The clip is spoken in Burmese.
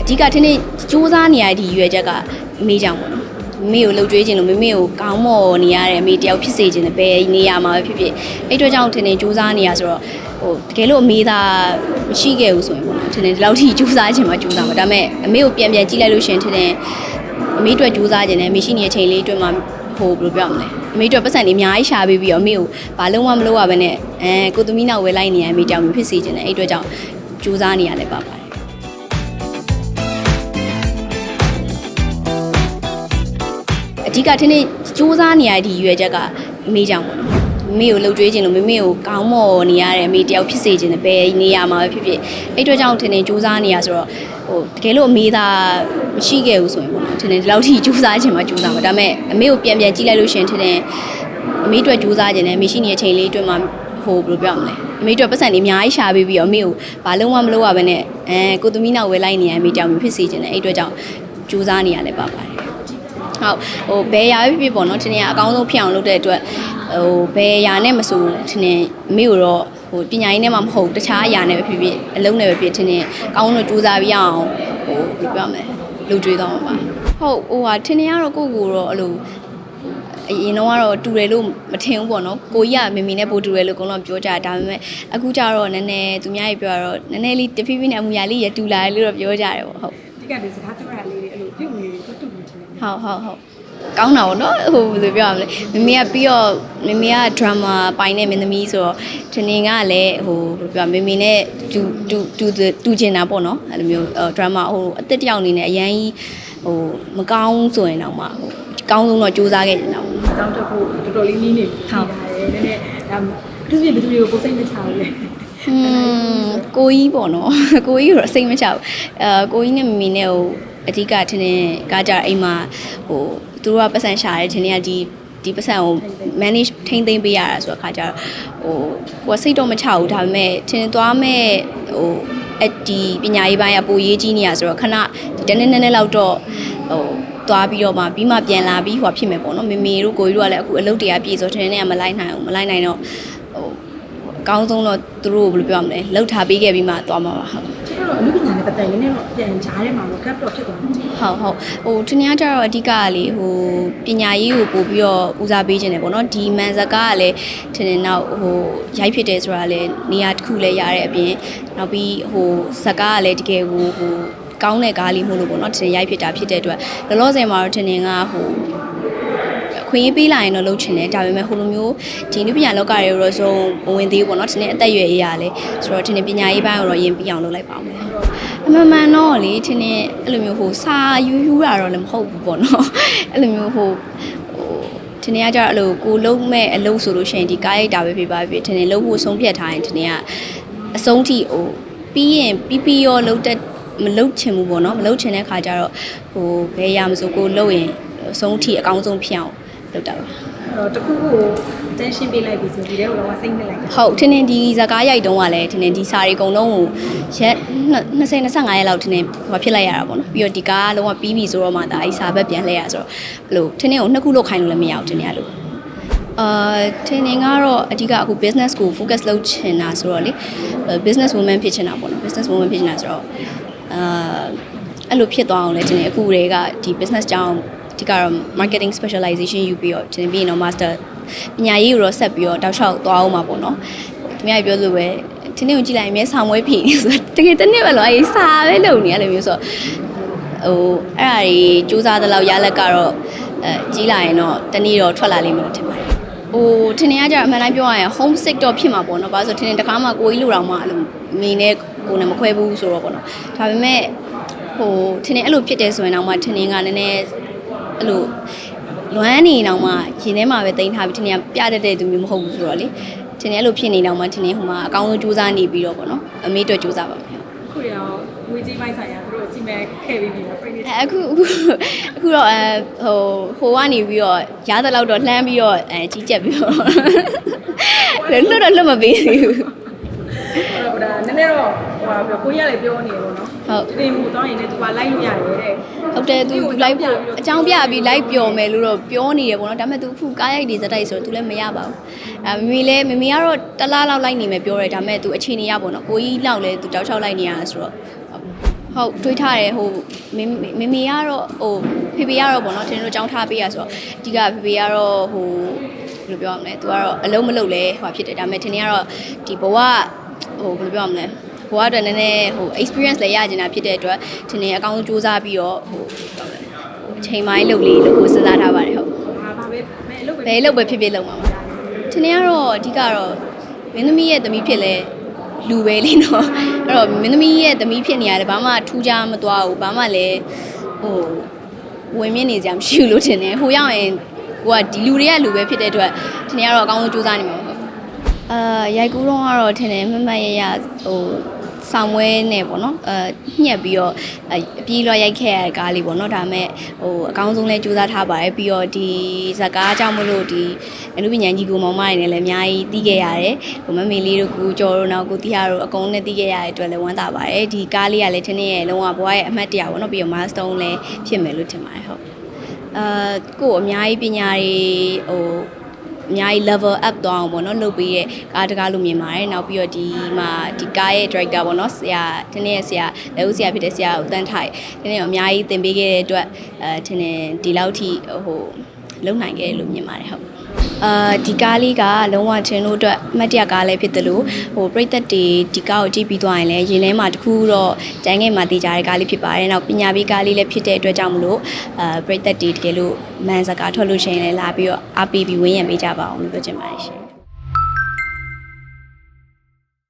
အဓိကထင်းနေစူးစမ်းနေရတဲ့ဒီရွယ်ချက်ကမေးကြောင်ပေါ့နော်မမေကိုလှုပ်ကြွေးခြင်းလို့မမေကိုကောင်းမော်နေရတဲ့အမေတယောက်ဖြစ်စေခြင်းနဲ့ဘယ်နေရာမှာပဲဖြစ်ဖြစ်အဲ့အတွက်ကြောင့်ထင်းနေစူးစမ်းနေရဆိုတော့ဟိုတကယ်လို့အမေသာမရှိခဲ့ဘူးဆိုရင်ပေါ့နော်ထင်းနေဒီလောက်ထိစူးစမ်းခြင်းမှာစူးစမ်းမှာဒါပေမဲ့အမေကိုပြန်ပြန်ကြည့်လိုက်လို့ရှရင်ထင်းနေအမေအတွက်စူးစမ်းခြင်းနဲ့အမေရှိနေတဲ့အချိန်လေးအတွက်မှာဟိုဘယ်လိုပြောရမလဲအမေအတွက်ပတ်စံနေအများကြီးရှာပေးပြီးတော့အမေကိုဘာလုံးဝမလုပ်ရဘဲနဲ့အဲကိုသမီးနောက်ဝဲလိုက်နေရအမေတောင်ဖြစ်စေခြင်းနဲ့အဲ့အတွက်ကြောင့်စူးစမ်းနေရလဲပါပါ ဓိကထင်းနေစူးစမ်းနေရတဲ့ဒီရွယ်ချက်ကမေးကြောင်ပေါ့နော်မမေကိုလှုပ်ကြွေးခြင်းလို့မမေကိုကောင်းမော်နေရတဲ့အမေတယောက်ဖြစ်စေခြင်းနဲ့ဘယ်နေရာမှာပဲဖြစ်ဖြစ်အဲ့အတွက်ကြောင့်ထင်းနေစူးစမ်းနေရဆိုတော့ဟိုတကယ်လို့အမေသာမရှိခဲ့ဘူးဆိုရင်ပေါ့နော်ထင်းနေဒီလောက်ထိစူးစမ်းခြင်းမှာစူးစမ်းမှာဒါပေမဲ့အမေကိုပြန်ပြန်ကြည့်လိုက်လို့ရှရင်ထင်းနေအမေအတွက်စူးစမ်းခြင်းနဲ့အမေရှိနေတဲ့အချိန်လေးအတွက်မှာဟိုဘယ်လိုပြောရမလဲအမေအတွက်ပတ်စံနေအများကြီးရှာပေးပြီးတော့အမေကိုဘာလုံးဝမလုပ်ရဘဲနဲ့အဲကိုသမီးနောက်ဝဲလိုက်နေရအမေတောင်ဖြစ်စေခြင်းနဲ့အဲ့အတွက်ကြောင့်စူးစမ်းနေရလဲပါပါတယ် ဟုတ်ဟိုဘယ်ရာဖြစ်ဖြစ်ပေါ့နော်ထင်တယ်အကောင်းဆုံးဖြစ်အောင်လုပ်တဲ့အတွက်ဟိုဘယ်ရာနဲ့မဆိုထင်တယ်မိကိုတော့ဟိုပညာရေးနဲ့မှမဟုတ်တခြားအရာနဲ့ပဲဖြစ်ဖြစ်အလုံးနဲ့ပဲဖြစ်ထင်တယ်ကောင်းလို့ကြိုးစားပြီးအောင်ဟိုဘယ်ပြောမလဲလှုပ်ကြွေးတော့မှာပါဟုတ်ဟိုဟာထင်တယ်ကတော့ကိုယ့်ကိုယ်တော့အဲ့လိုအရင်တော့ကတော့တူတယ်လို့မထင်ဘူးပေါ့နော်ကိုကြီးကမမီနဲ့ပိုတူတယ်လို့အကုန်လုံးပြောကြတာဒါပေမဲ့အခုကျတော့နည်းနည်းသူများကြီးပြောတော့နည်းနည်းလေးတဖြည်းဖြည်းနဲ့အမူအရာလေးရတူလာတယ်လို့တော့ပြောကြတယ်ပေါ့ဟုတ်ဒီကနေ့စကားပြော ဟုတ်ဟုတ်ဟုတ်ကောင်းတာပေါ့နော်ဟိုဘယ်လိုပြောရမလဲမမေကပြီးတော့မမေက drama ပိုင်တဲ့မင်းသမီးဆိုတော့ထင်င်ကလည်းဟိုဘယ်လိုပြောမမေနဲ့တူတူတူတူချင်တာပေါ့နော်အဲ့လိုမျိုး drama ဟိုအသက်တယောက်အနေနဲ့အရန်ကြီးဟိုမကောင်းဆိုရင်တော့မှဟိုကောင်းဆုံးတော့စူးစမ်းခဲ့နေတာပေါ့အကြောင်းတစ်ခုတော်တော်လေးနင်းနေပြီဒါနည်းနည်းဒါသူပြဘယ်သူတွေကိုကိုစိတ်မချဘူးလေอืมကိုကြီးပေါ့နော်ကိုကြီးကတော့စိတ်မချဘူးအဲကိုကြီးနဲ့မမီနဲ့ဟို အဓိကထင်င်ကကြအိမ်မှာဟိုသူတို့ကပတ်စံရှာတယ်ထင်င်ကဒီဒီပတ်စံကို manage ထိန်းသိမ်းပေးရတာဆိုတော့ခါကြတော့ဟိုကိုကစိတ်တော့မချဘူးဒါပေမဲ့ထင်သွားမဲ့ဟိုအဒီပညာရေးပိုင်းကပိုရေးကြီးနေရဆိုတော့ခဏဒီတနေ့နေ့လောက်တော့ဟိုသွားပြီးတော့မှပြီးမှပြန်လာပြီးဟိုဖြစ်မယ်ပေါ့နော်မေမေတို့ကိုကြီးတို့ကလည်းအခုအလုပ်တရားပြည့်ဆိုထင်နေကမလိုက်နိုင်ဘူးမလိုက်နိုင်တော့ဟိုအကောင်းဆုံးတော့သူတို့ကိုဘယ်လိုပြောရမလဲလှုပ်ထားပေးခဲ့ပြီးမှသွားမှာပါဟုတ်ကျွန်တော်အမှုပညာနဲ့ ပတ်သက်ရင်လည်းတော့ပြန်ကြားထဲမှာတော့ gap တော့ဖြစ်သွားတယ်ဟုတ်ဟုတ်ဟိုထင်ရကြတော့အဓိကကလေဟိုပညာရေးကိုပို့ပြီးတော့ဦးစားပေးခြင်းတယ်ပေါ့နော်ဒီမန်ဇကားကလည်းထင်တယ်နောက်ဟိုရိုက်ဖြစ်တယ်ဆိုတာလည်းနေရာတစ်ခုလည်းရတဲ့အပြင်နောက်ပြီးဟိုဇကားကလည်းတကယ်ဟိုဟိုကောင်းတဲ့ကားလေးမို့လို့ပေါ့နော်ထင်ရိုက်ဖြစ်တာဖြစ်တဲ့အတွက်လောလောဆယ်မှာတော့ထင်တယ်ကဟိုခွင့်ရေးပေးလာရင်တော့လုပ်ချင်တယ်ဒါပေမဲ့ဟိုလိုမျိုးဒီနုပညာလောကတွေတော့ဆုံးမဝင်သေးဘူးပေါ့နော်ထင်တယ်အသက်အရွယ်ရေးရလဲဆိုတော့ထင်တယ်ပညာရေးပိုင်းကိုတော့ရင်ပြီးအောင်လုပ်လိုက်ပါဦးမယ် အမှန်မှန်တော့လေထင်းနေအဲ့လိုမျိုးဟိုစာယူယူတာတော့လည်းမဟုတ်ဘူးပေါ့နော်အဲ့လိုမျိုးဟိုဟိုထင်းနေကကြတော့အဲ့လိုကိုလုံးမဲ့အလုပ်ဆိုလို့ရှိရင်ဒီကားရိုက်တာပဲဖြစ်ပါဖြစ်ထင်းနေလုံးဖို့ဆုံးဖြတ်ထားရင်ထင်းနေကအဆုံးထိဟိုပြီးရင်ပြီးပြီးရောလုံးတက်မလုံးချင်ဘူးပေါ့နော်မလုံးချင်တဲ့ခါကျတော့ဟိုဘယ်ရမဆိုကိုလုံးရင်အဆုံးထိအကောင်းဆုံးဖြစ်အောင်လုပ်တာပါအဲ့ တော့တခုခုကို tension ပေးလိုက်ပြီဆိုဒီထဲကိုတော့စိတ်နဲ့လိုက်တာဟုတ်ထင်းထင်းဒီဇကားရိုက်တုံးကလည်းထင်းထင်းဒီစာရီအကုန်လုံးကိုရက်20 25ရက်လောက်ထင်းထင်းဟိုဖြစ်လိုက်ရတာပေါ့နော်ပြီးတော့ဒီကားလုံးဝပြီးပြီဆိုတော့မှဒါအဲ့စာဘက်ပြန်လှည့်ရဆိုတော့ဘလို့ထင်းထင်းကိုနှစ်ခုလောက်ခိုင်းလို့လည်းမရဘူးထင်းထင်းကလို့အာထင်းထင်းကတော့အဓိကအခု business ကို focus လုပ်ချင်တာဆိုတော့လေ business woman ဖြစ်ချင်တာပေါ့နော် business woman ဖြစ်ချင်တာဆိုတော့အာအဲ့လိုဖြစ်သွားအောင်လဲထင်းထင်းအခုတည်းကဒီ business ကြောင်း ဒီကတော့ marketing specialization ယူပြီးတော့ထင်းပြီးရင်တော့ master ပညာရေးကိုတော့ဆက်ပြီးတော့တောက်လျှောက်သွားအောင်မှာပေါ့နော်သူများပြောလို့ပဲဒီနေ့ကိုကြည့်လိုက်ရင်အမြဲဆောင်မွေးဖြေနေဆိုတော့တကယ်တစ်နေ့ပဲလို့အေးစာပဲလုပ်နေရလို့မျိုးဆိုတော့ဟိုအဲ့ဒါကြီးစူးစမ်းတဲ့လောက်ရလက်ကတော့အဲကြီးလာရင်တော့တနေ့တော့ထွက်လာလိမ့်မယ်လို့ထင်ပါတယ်ဟိုထင်နေရကြအမှန်တိုင်းပြောရရင် home sick တော့ဖြစ်မှာပေါ့နော်ဘာလို့ဆိုထင်နေတကားမှကိုကြီးလိုတောင်မှအဲ့လိုမိနဲ့ကိုနဲ့မခွဲဘူးဆိုတော့ပေါ့နော်ဒါပေမဲ့ဟိုထင်နေအဲ့လိုဖြစ်တယ်ဆိုရင်တော့မှထင်နေကနည်းနည်း အဲ့လိုလွမ်းနေတော့မှရင်ထဲမှာပဲတင်ထားပြီးထင်ရပြတတ်တဲ့သူမျိုးမဟုတ်ဘူးဆိုတော့လေထင်ရအဲ့လိုဖြစ်နေတော့မှထင်ရဟိုမှာအကောင်းဆုံးစူးစမ်းနေပြီးတော့ပေါ့နော်အမေအတွက်စူးစမ်းပါမယ်ခုရောငွေကြီးပိုင်းဆိုင်ရာသူတို့အစီမဲ့ခဲ့ပြီးပြီပြိနေအဲအခုအခုအခုတော့အဲဟိုဟိုကနေပြီးတော့ရားတဲ့လောက်တော့လှမ်းပြီးတော့အဲကြီးကြက်ပြီးတော့လွတ်တော့လွတ်မပေးဘူးဟိုဒါနည်းနည်းတော့ဟိုပါပြောကိုရလည်းပြောနေတယ်ပေါ့နော်ဟုတ်ဒီမှုတော့ရင်လည်းသူကလိုက်လို့ရတယ်တဲ့ ဟုတ်တယ်သူသူလိုက်ဖို့အကြောင်းပြပြီးလိုက်ပျော်မယ်လို့တော့ပြောနေတယ်ပေါ့နော်ဒါပေမဲ့သူအခုကားရိုက်တွေဇက်တိုက်ဆိုတော့သူလည်းမရပါဘူးအဲမမေလည်းမမေကတော့တစ်လားလောက်လိုက်နေမယ်ပြောတယ်ဒါပေမဲ့သူအချိန်နေရပေါ့နော်ကိုကြီးလောက်လည်းသူတောက်ချောက်လိုက်နေရတာဆိုတော့ဟုတ်ဟုတ်တွေးထားတယ်ဟိုမေမေမေကတော့ဟိုဖေဖေကတော့ပေါ့နော်ထင်တို့ကြောင်းထားပေးရဆိုတော့အဓိကဖေဖေကတော့ဟိုဘယ်လိုပြောရမလဲသူကတော့အလုံးမလုံးလဲဟိုဖြစ်တယ်ဒါပေမဲ့ထင်နေကတော့ဒီဘဝဟိုဘယ်လိုပြောရမလဲ ဘဝအတွက်နည်းနည်းဟို experience လည်းရကျင်တာဖြစ်တဲ့အတွက်ထင်နေအကောင်းဆုံးစူးစမ်းပြီးတော့ဟိုပြောရမလဲဟိုအချိန်ပိုင်းလုပ်လေးလို့ကိုစဉ်းစားထားပါတယ်ဟုတ်ဘာဘာပဲမဲအလုပ်ပဲဘယ်အလုပ်ပဲဖြစ်ဖြစ်လုပ်မှာပါထင်နေကတော့အဓိကတော့မင်းသမီးရဲ့သမီးဖြစ်လဲလူပဲလေနော်အဲ့တော့မင်းသမီးရဲ့သမီးဖြစ်နေရတယ်ဘာမှထူးခြားမသွားဘူးဘာမှလည်းဟိုဝင်မြင့်နေကြမရှိဘူးလို့ထင်တယ်ဟိုရောက်ရင်ကိုကဒီလူတွေကလူပဲဖြစ်တဲ့အတွက်ထင်နေကတော့အကောင်းဆုံးစူးစမ်းနေမှာပါဟုတ်အာရိုက်ကူးတော့ကတော့ထင်တယ်မမတ်ရရဟို ဆောင်ဝဲနေပေါ့နော်အဲညှက်ပြီးတော့အပြေးလွှားရိုက်ခဲ့ရတဲ့ကားလေးပေါ့နော်ဒါပေမဲ့ဟိုအကောင်းဆုံးလဲစူးစမ်းထားပါတယ်ပြီးတော့ဒီဇာကားကြောင့်မလို့ဒီအနုပညာကြီးကိုမောင်မရနေလည်းအများကြီးတီးခဲ့ရတယ်ဟိုမမေလေးတို့ကိုကျော်တို့နောက်ကိုတီးရတို့အကုန်နဲ့တီးခဲ့ရတဲ့အတွက်လည်းဝမ်းသာပါတယ်ဒီကားလေးကလည်းထင်းနေရဲ့လုံးဝဘွားရဲ့အမှတ်တရပေါ့နော်ပြီးတော့ milestone လည်းဖြစ်မယ်လို့ထင်ပါတယ်ဟုတ်အာကို့အများကြီးပညာတွေဟို အများကြီး level up သွားအောင်ပေါ့နော်လုပ်ပေးရဲ့ကားတကားလို့မြင်ပါတယ်နောက်ပြီးတော့ဒီမှာဒီကားရဲ့ director ပေါ့နော်ဆရာတနေ့ရဲ့ဆရာလက်ဦးဆရာဖြစ်တဲ့ဆရာဦးတန်းထိုက်တနေ့တော့အများကြီးသင်ပေးခဲ့တဲ့အတွက်အဲထင်တယ်ဒီလောက်ထိဟိုလုံနိုင်ခဲ့တယ်လို့မြင်ပါတယ်ဟုတ် အာဒီကားလေးကလုံးဝချင်းတို့အတွက်အမှတ်တရကားလေးဖြစ်တယ်လို့ဟိုပြိသက်တွေဒီကားကိုကြည့်ပြီးသွားရင်လည်းရင်ထဲမှာတခုတော့ကျန်ခဲ့မှတည်ကြတဲ့ကားလေးဖြစ်ပါတယ်။နောက်ပညာပေးကားလေးလည်းဖြစ်တဲ့အတွက်ကြောင့်မလို့အာပြိသက်တွေတကယ်လို့မန်စကားထွက်လို့ရှိရင်လည်းလာပြီးတော့အားပေးပြီးဝင်းရံပေးကြပါအောင်လို့ပြောချင်ပါတယ်ရှင်။